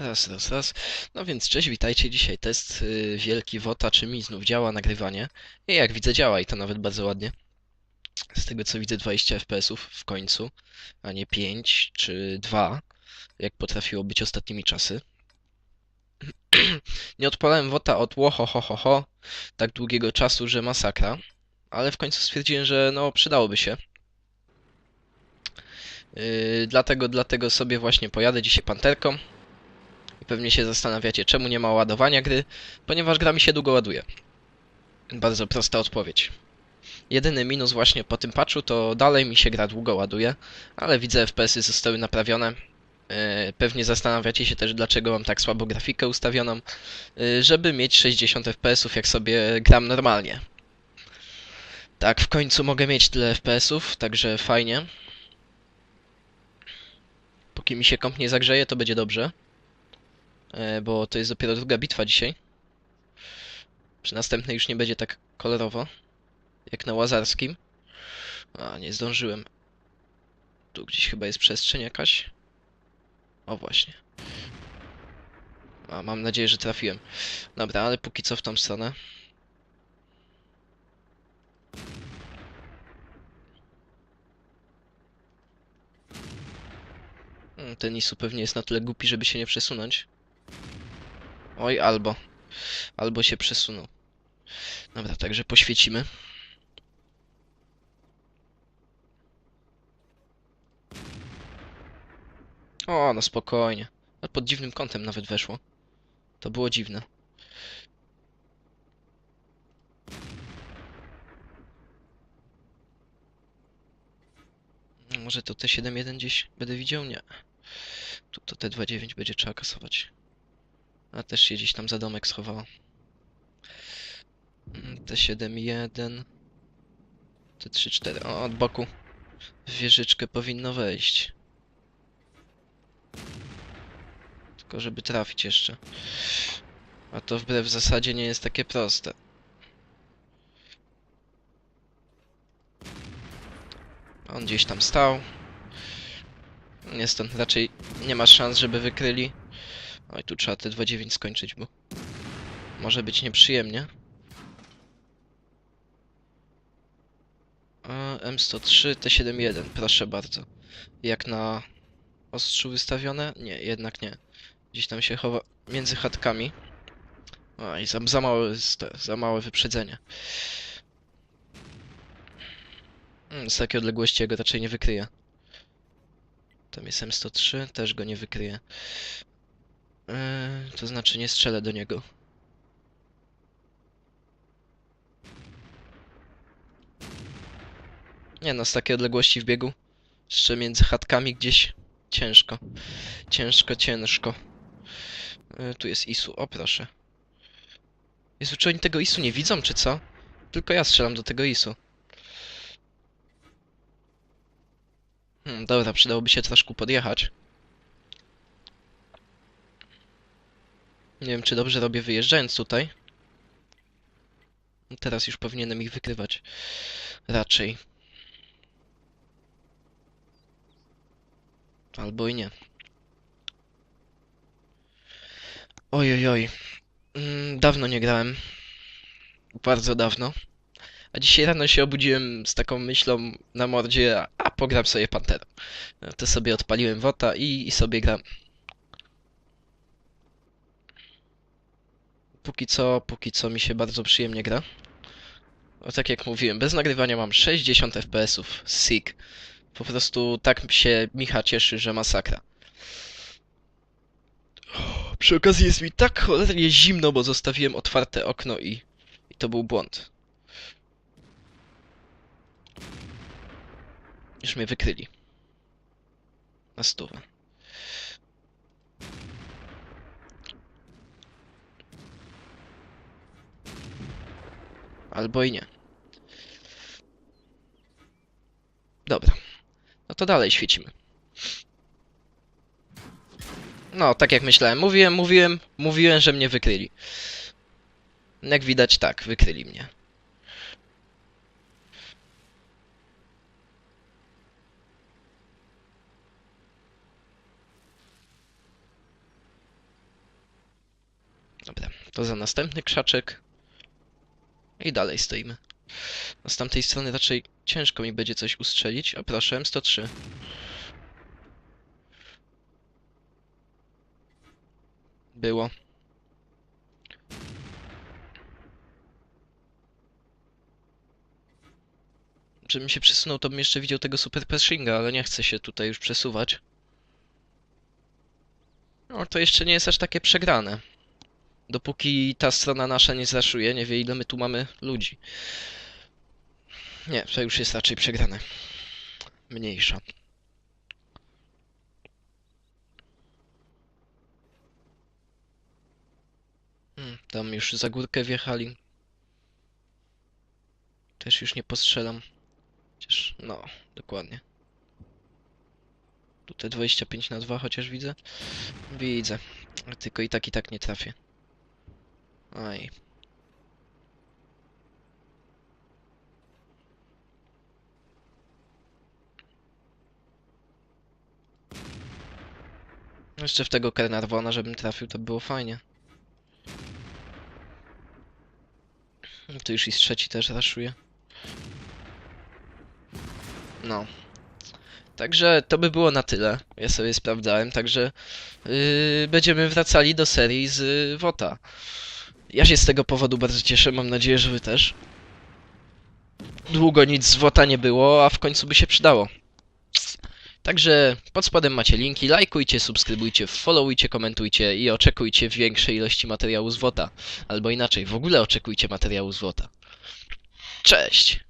Raz, raz, raz. No więc cześć, witajcie. Dzisiaj test y, wielki WOTA, czy mi znów działa nagrywanie. I jak widzę działa i to nawet bardzo ładnie. Z tego co widzę 20 FPS-ów w końcu, a nie 5 czy 2, jak potrafiło być ostatnimi czasy. nie odpalałem WOTA od łoho ho ho ho tak długiego czasu, że masakra. Ale w końcu stwierdziłem, że no przydałoby się. Yy, dlatego, dlatego sobie właśnie pojadę dzisiaj panterką. Pewnie się zastanawiacie, czemu nie ma ładowania gry, ponieważ gra mi się długo ładuje. Bardzo prosta odpowiedź. Jedyny minus właśnie po tym patchu to dalej mi się gra długo ładuje, ale widzę FPS-y zostały naprawione. Yy, Pewnie zastanawiacie się też, dlaczego mam tak słabo grafikę ustawioną, yy, żeby mieć 60 FPS-ów, jak sobie gram normalnie. Tak, w końcu mogę mieć tyle FPS-ów, także fajnie. Póki mi się komp nie zagrzeje, to będzie dobrze. E, bo to jest dopiero druga bitwa dzisiaj. Przy następnej już nie będzie tak kolorowo, jak na Łazarskim. A, nie zdążyłem. Tu gdzieś chyba jest przestrzeń jakaś. O, właśnie. A, mam nadzieję, że trafiłem. Dobra, ale póki co w tą stronę. Mm, Ten Isu pewnie jest na tyle głupi, żeby się nie przesunąć. Oj, albo. Albo się przesunął. Dobra, także poświecimy. O, no spokojnie. No pod dziwnym kątem nawet weszło. To było dziwne. Może to T71 gdzieś będę widział? Nie. Tu to T29 będzie trzeba kasować. A też się gdzieś tam za domek schowało. Mm, T71. T34. O, od boku. W wieżyczkę powinno wejść. Tylko żeby trafić jeszcze. A to wbrew zasadzie nie jest takie proste. On gdzieś tam stał. Nie stąd raczej nie ma szans, żeby wykryli. Oj, tu trzeba te 2.9 skończyć, bo może być nieprzyjemnie. A, M103, T71, proszę bardzo. Jak na ostrzu wystawione? Nie, jednak nie. Gdzieś tam się chowa między chatkami. I za, za małe, za małe wyprzedzenie. Mm, Z takiej odległości ja go raczej nie wykryję. Tam jest M103, też go nie wykryję. Yy, to znaczy nie strzelę do niego. Nie no, z takiej odległości w biegu. Jeszcze między chatkami gdzieś ciężko. Ciężko, ciężko. Yy, tu jest Isu, o proszę. Jezu, czy oni tego Isu nie widzą, czy co? Tylko ja strzelam do tego Isu. Hmm, dobra, przydałoby się troszkę podjechać. Nie wiem, czy dobrze robię wyjeżdżając tutaj. Teraz już powinienem ich wykrywać. Raczej. Albo i nie. Oj, oj. Mm, Dawno nie grałem. Bardzo dawno. A dzisiaj rano się obudziłem z taką myślą na mordzie, a, a pogram sobie Panterą. To sobie odpaliłem WOTA i, i sobie gram. Póki co, póki co mi się bardzo przyjemnie gra. O, tak jak mówiłem, bez nagrywania mam 60 FPS-ów. Sick. Po prostu tak się Micha cieszy, że masakra. Przy okazji jest mi tak cholernie zimno, bo zostawiłem otwarte okno i, i to był błąd. Już mnie wykryli. Na stówę. Albo i nie. Dobra. No to dalej świecimy. No, tak jak myślałem. Mówiłem, mówiłem, mówiłem, że mnie wykryli. Jak widać, tak, wykryli mnie. Poza następny krzaczek. I dalej stoimy. A z tamtej strony raczej ciężko mi będzie coś ustrzelić. A proszę, M103. Było. Żebym się przesunął, to bym jeszcze widział tego Super Pershinga, ale nie chcę się tutaj już przesuwać. No, to jeszcze nie jest aż takie przegrane. Dopóki ta strona nasza nie zraszuje, nie wie ile my tu mamy ludzi. Nie, to już jest raczej przegrane. Mniejsza. Hmm, tam już za górkę wjechali. Też już nie postrzelam. Chociaż, no, dokładnie. Tutaj 25 na 2 chociaż widzę. Widzę. Tylko i tak i tak nie trafię. Aj. Jeszcze w tego Kernarvona, żebym trafił, to było fajnie. Tu już i z trzeci też raszuje. No. Także to by było na tyle. Ja sobie sprawdzałem, także yy, będziemy wracali do serii z y, WOTA. Ja się z tego powodu bardzo cieszę, mam nadzieję, że wy też. Długo nic z WOTA nie było, a w końcu by się przydało. Także pod spodem macie linki, lajkujcie, subskrybujcie, followujcie, komentujcie i oczekujcie większej ilości materiału z WOTA. Albo inaczej, w ogóle oczekujcie materiału z WOTA. Cześć!